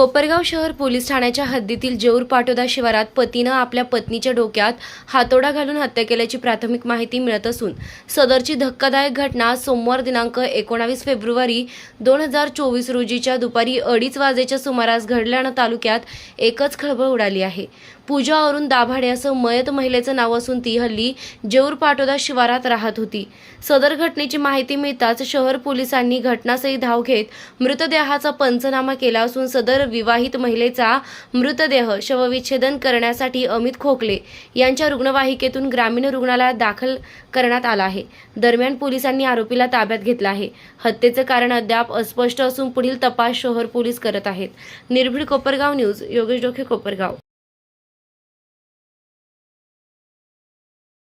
कोपरगाव शहर पोलीस ठाण्याच्या हद्दीतील जेऊर पाटोदा शिवारात पतीनं आपल्या पत्नीच्या डोक्यात हातोडा घालून हत्या केल्याची प्राथमिक माहिती मिळत असून सदरची धक्कादायक घटना सोमवार दिनांक एकोणावीस फेब्रुवारी दोन हजार चोवीस रोजीच्या दुपारी अडीच वाजेच्या सुमारास घडल्यानं तालुक्यात एकच खळबळ उडाली आहे. पूजा अरुण दाभाडे असं मयत महिलेचं नाव असून ती हल्ली जेऊर पाटोदा शिवारात राहत होती. सदर घटनेची माहिती मिळताच शहर पोलिसांनी घटनास्थळी धाव घेत मृतदेहाचा पंचनामा केला असून सदर विवाहित महिलेचा मृतदेह शवविच्छेदन करण्यासाठी अमित खोकले यांच्या रुग्णवाहिकेतून ग्रामीण रुग्णालयात दाखल करण्यात आला आहे. दरम्यान पोलिसांनी आरोपीला ताब्यात घेतला आहे. हत्येचं कारण अद्याप अस्पष्ट असून पुढील तपास शहर पोलीस करत आहेत. निर्भीड कोपरगाव न्यूज योगेश डोखे कोपरगाव.